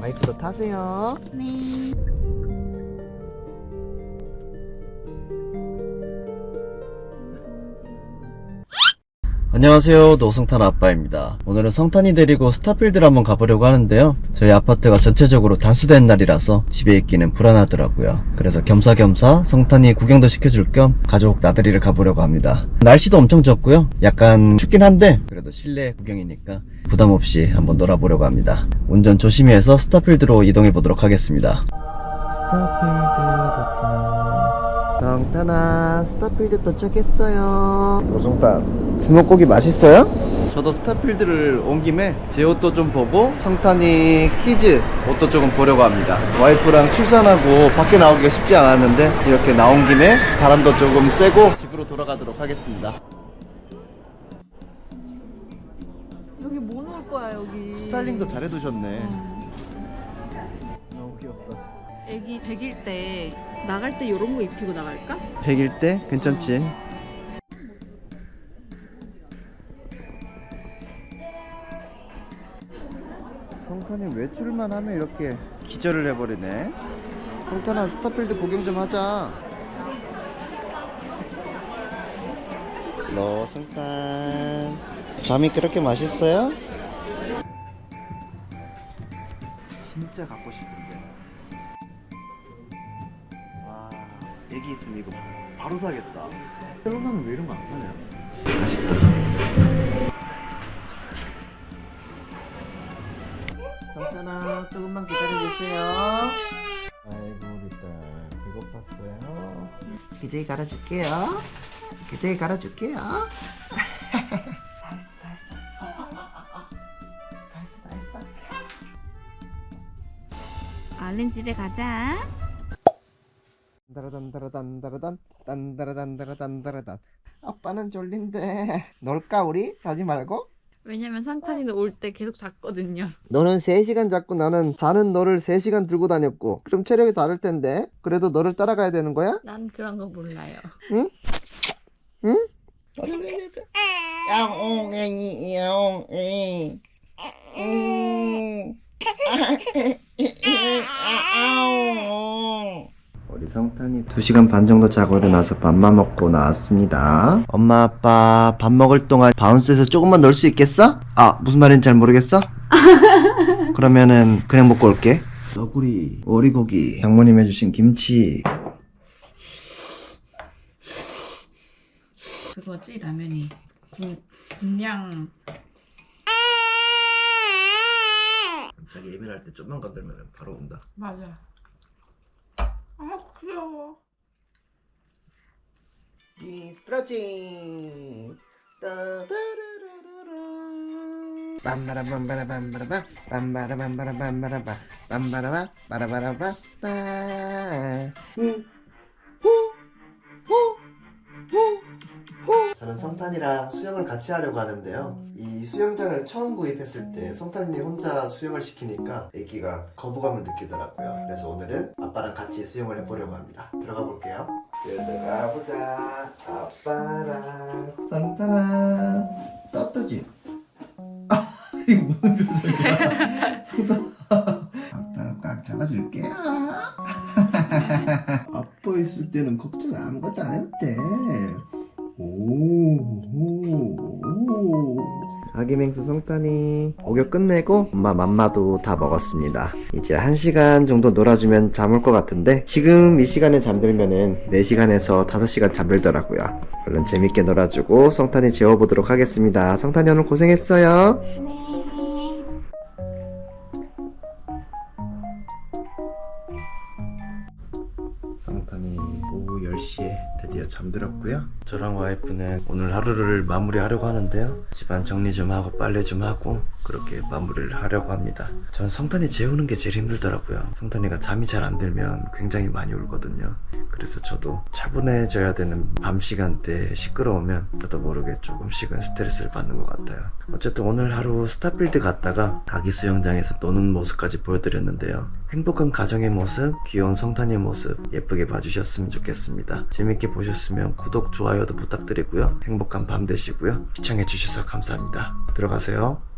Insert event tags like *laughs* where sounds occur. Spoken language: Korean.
와이프도 타세요. 네. 안녕하세요. 노성탄 아빠입니다. 오늘은 성탄이 데리고 스타필드를 한번 가보려고 하는데요. 저희 아파트가 전체적으로 단수된 날이라서 집에 있기는 불안하더라고요. 그래서 겸사겸사 성탄이 구경도 시켜줄 겸 가족 나들이를 가보려고 합니다. 날씨도 엄청 덥고요. 약간 춥긴 한데 그래도 실내 구경이니까 부담 없이 한번 놀아보려고 합니다. 운전 조심히 해서 스타필드로 이동해 보도록 하겠습니다. 스타필드 도착. 성탄아 스타필드 도착했어요. 노성탄 주먹고기 맛있어요? 저도 스타필드를 온 김에 제 옷도 좀 보고 성탄이 키즈 옷도 조금 보려고 합니다. 와이프랑 출산하고 밖에 나오기가 쉽지 않았는데 이렇게 나온 김에 바람도 조금 쐬고 집으로 돌아가도록 하겠습니다. 여기 뭐 놓을 거야 여기? 스타일링도 잘 해두셨네. 음. 너무 귀엽다. 애기 100일 때 나갈 때 이런 거 입히고 나갈까? 100일 때 괜찮지? 성탄이 외출만 하면 이렇게 기절을 해버리네. 성탄아 스타필드 구경 좀 하자. 너 성탄 잠이 그렇게 맛있어요? 진짜 갖고 싶은데. 와, 애기 있으면 이거 바로 사겠다. 셀로나는 왜 이런 거안 파냐? 성탄아, 조금만 기다려주세요. 아이고, 우리 딸, 배고팠어요. 기저귀 갈아줄게요. 기저귀 갈아줄게요. 다 했어, 다 했어. 다 했어, 다 했어. 얼른 집에 가자. 단다라단다라단다라단 단다라단다라단다라단 아빠는 졸린데 놀까 우리? 자지 말고? 왜냐면 상탄이는 올 때 계속 잤거든요. 너는 3시간 잡고 나는 자는 너를 3시간 들고 다녔고 그럼 체력이 다를 텐데 그래도 너를 따라가야 되는 거야? 난 그런 거 몰라요. 응? 야옹이 야옹이 우리 성탄이 2시간 반 정도 자고 일어나서 밥만 먹고 나왔습니다 엄마 아빠 밥 먹을 동안 바운스에서 조금만 놀수 있겠어? 아 무슨 말인지 잘 모르겠어? *laughs* 그러면은 그냥 먹고 올게 너구리 오리고기 장모님 해주신 김치 그거지 라면이. 군, 군량. 자기 예민할 때 좀만 건들면 바로 온다 맞아. 아 귀여워. 저는 성탄이랑 수영을 같이 하려고 하는데요. 이 수영장을 처음 구입했을 때 성탄이 혼자 수영을 시키니까 애기가 거부감을 느끼더라고요. 그래서 오늘은 아빠랑 같이 수영을 해보려고 합니다. 들어가 볼게요. 들어가 보자. 아빠랑 성탄아 떳떳지? 아 이거 무슨 표정이야? 성탄아 아빠가 꽉 잡아줄게. 아빠 있을 때는 걱정 아무것도 안 해도 돼. 아기 맹수 성탄이 목욕 끝내고 엄마 맘마도 다 먹었습니다. 이제 한 시간 정도 놀아주면 잠 올 것 같은데 지금 이 시간에 잠들면은 4시간에서 5시간 잠들더라고요. 얼른 재밌게 놀아주고 성탄이 재워보도록 하겠습니다. 성탄이 오늘 고생했어요. 성 10시에 드디어 잠들었고요. 저랑 와이프는 오늘 하루를 마무리하려고 하는데요. 집안 정리 좀 하고 빨래 좀 하고 그렇게 마무리를 하려고 합니다. 저는 성탄이 재우는 게 제일 힘들더라고요. 성탄이가 잠이 잘 안 들면 굉장히 많이 울거든요. 그래서 저도 차분해져야 되는 밤 시간대에 시끄러우면 저도 모르게 조금씩은 스트레스를 받는 것 같아요. 어쨌든 오늘 하루 스타필드 갔다가 아기 수영장에서 노는 모습까지 보여드렸는데요. 행복한 가정의 모습, 귀여운 성탄의 모습 예쁘게 봐주셨으면 좋겠습니다. 재밌게 보셨으면 구독, 좋아요도 부탁드리고요. 행복한 밤 되시고요. 시청해주셔서 감사합니다. 들어가세요.